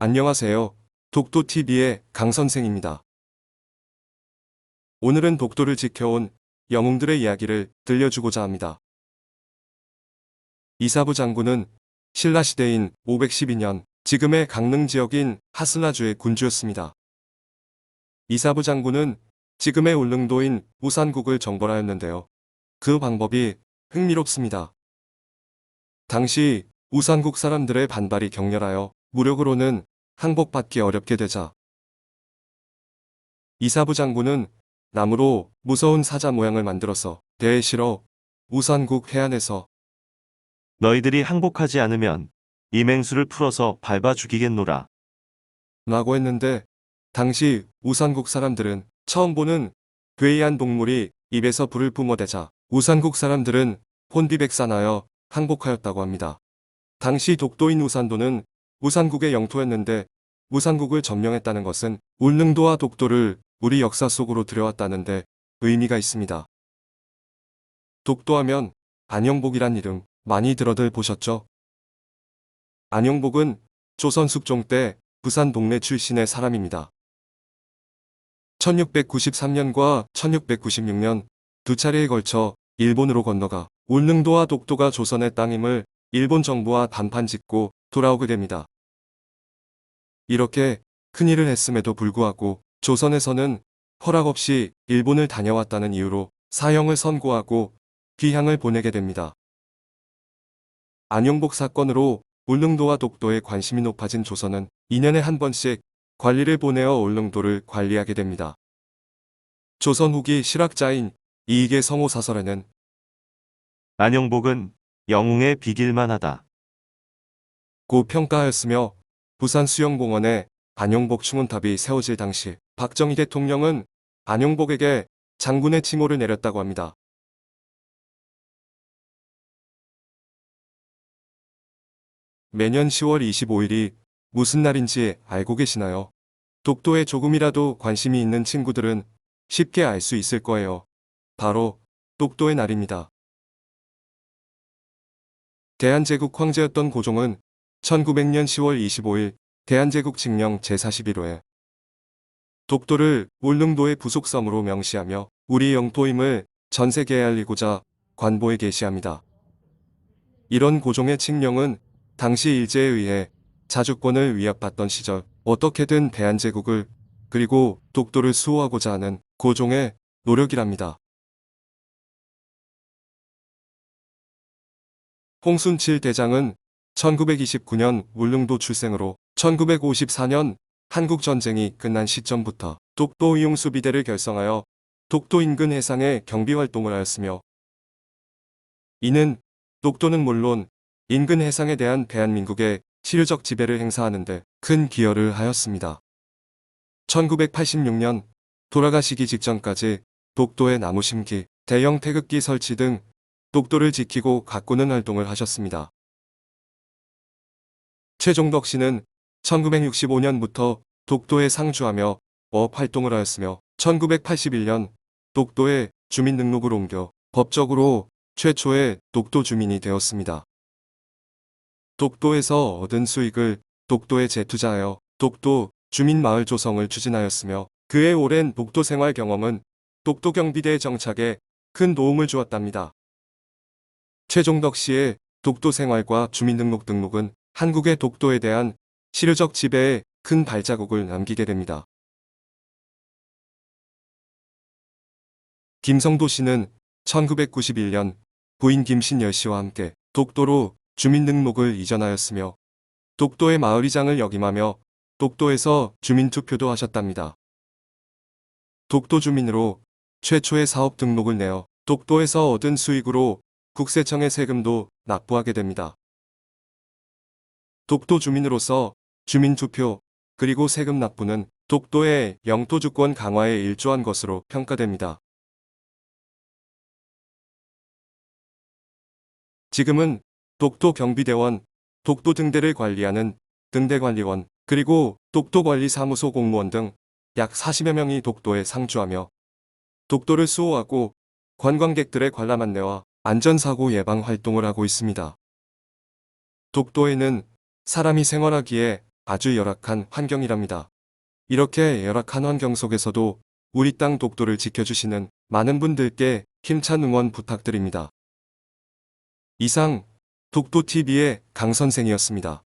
안녕하세요. 독도TV의 강선생입니다. 오늘은 독도를 지켜온 영웅들의 이야기를 들려주고자 합니다. 이사부 장군은 신라시대인 512년 지금의 강릉 지역인 하슬라주의 군주였습니다. 이사부 장군은 지금의 울릉도인 우산국을 정벌하였는데요. 그 방법이 흥미롭습니다. 당시 우산국 사람들의 반발이 격렬하여 무력으로는 항복받기 어렵게 되자 이사부 장군은 나무로 무서운 사자 모양을 만들어서 배에 실어 우산국 해안에서 너희들이 항복하지 않으면 이 맹수를 풀어서 밟아 죽이겠노라. 라고 했는데 당시 우산국 사람들은 처음 보는 괴이한 동물이 입에서 불을 뿜어대자 우산국 사람들은 혼비백산하여 항복하였다고 합니다. 당시 독도인 우산도는 우산국의 영토였는데 우산국을 점령했다는 것은 울릉도와 독도를 우리 역사 속으로 들여왔다는데 의미가 있습니다. 독도하면 안영복이란 이름 많이 들어들 보셨죠? 안영복은 조선 숙종 때 부산 동네 출신의 사람입니다. 1693년과 1696년 두 차례에 걸쳐 일본으로 건너가 울릉도와 독도가 조선의 땅임을 일본 정부와 단판 짓고 돌아오게 됩니다. 이렇게 큰일을 했음에도 불구하고 조선에서는 허락 없이 일본을 다녀왔다는 이유로 사형을 선고하고 귀향을 보내게 됩니다. 안영복 사건으로 울릉도와 독도에 관심이 높아진 조선은 2년에 한 번씩 관리를 보내어 울릉도를 관리하게 됩니다. 조선 후기 실학자인 이익의 성호 사설에는 안영복은 영웅의 비길만하다. 고 평가하였으며 부산 수영공원에 안영복 충원탑이 세워질 당시 박정희 대통령은 안영복에게 장군의 칭호를 내렸다고 합니다. 매년 10월 25일이 무슨 날인지 알고 계시나요? 독도에 조금이라도 관심이 있는 친구들은 쉽게 알 수 있을 거예요. 바로 독도의 날입니다. 대한제국 황제였던 고종은 1900년 10월 25일 대한제국 칙령 제41호에 독도를 울릉도의 부속섬으로 명시하며 우리 영토임을 전 세계에 알리고자 관보에 게시합니다. 이런 고종의 칙령은 당시 일제에 의해 자주권을 위협받던 시절 어떻게든 대한제국을 그리고 독도를 수호하고자 하는 고종의 노력이랍니다. 홍순칠 대장은 1929년 울릉도 출생으로 1954년 한국전쟁이 끝난 시점부터 독도 이용수비대를 결성하여 독도 인근 해상에 경비 활동을 하였으며 이는 독도는 물론 인근 해상에 대한 대한민국의 치료적 지배를 행사하는데 큰 기여를 하였습니다. 1986년 돌아가시기 직전까지 독도에 나무 심기, 대형 태극기 설치 등 독도를 지키고 가꾸는 활동을 하셨습니다. 최종덕 씨는 1965년부터 독도에 상주하며 어업 활동을 하였으며 1981년 독도에 주민등록을 옮겨 법적으로 최초의 독도 주민이 되었습니다. 독도에서 얻은 수익을 독도에 재투자하여 독도 주민 마을 조성을 추진하였으며 그의 오랜 독도 생활 경험은 독도 경비대 정착에 큰 도움을 주었답니다. 최종덕 씨의 독도 생활과 주민등록 등록은 한국의 독도에 대한 실효적 지배에 큰 발자국을 남기게 됩니다. 김성도 씨는 1991년 부인 김신열 씨와 함께 독도로 주민등록을 이전하였으며 독도의 마을이장을 역임하며 독도에서 주민투표도 하셨답니다. 독도 주민으로 최초의 사업 등록을 내어 독도에서 얻은 수익으로 국세청의 세금도 납부하게 됩니다. 독도 주민으로서 주민투표 그리고 세금 납부는 독도의 영토주권 강화에 일조한 것으로 평가됩니다. 지금은 독도 경비대원, 독도 등대를 관리하는 등대관리원, 그리고 독도관리사무소 공무원 등 약 40여 명이 독도에 상주하며 독도를 수호하고 관광객들의 관람 안내와 안전사고 예방 활동을 하고 있습니다. 독도에는 사람이 생활하기에 아주 열악한 환경이랍니다. 이렇게 열악한 환경 속에서도 우리 땅 독도를 지켜주시는 많은 분들께 힘찬 응원 부탁드립니다. 이상 독도TV의 강 선생이었습니다.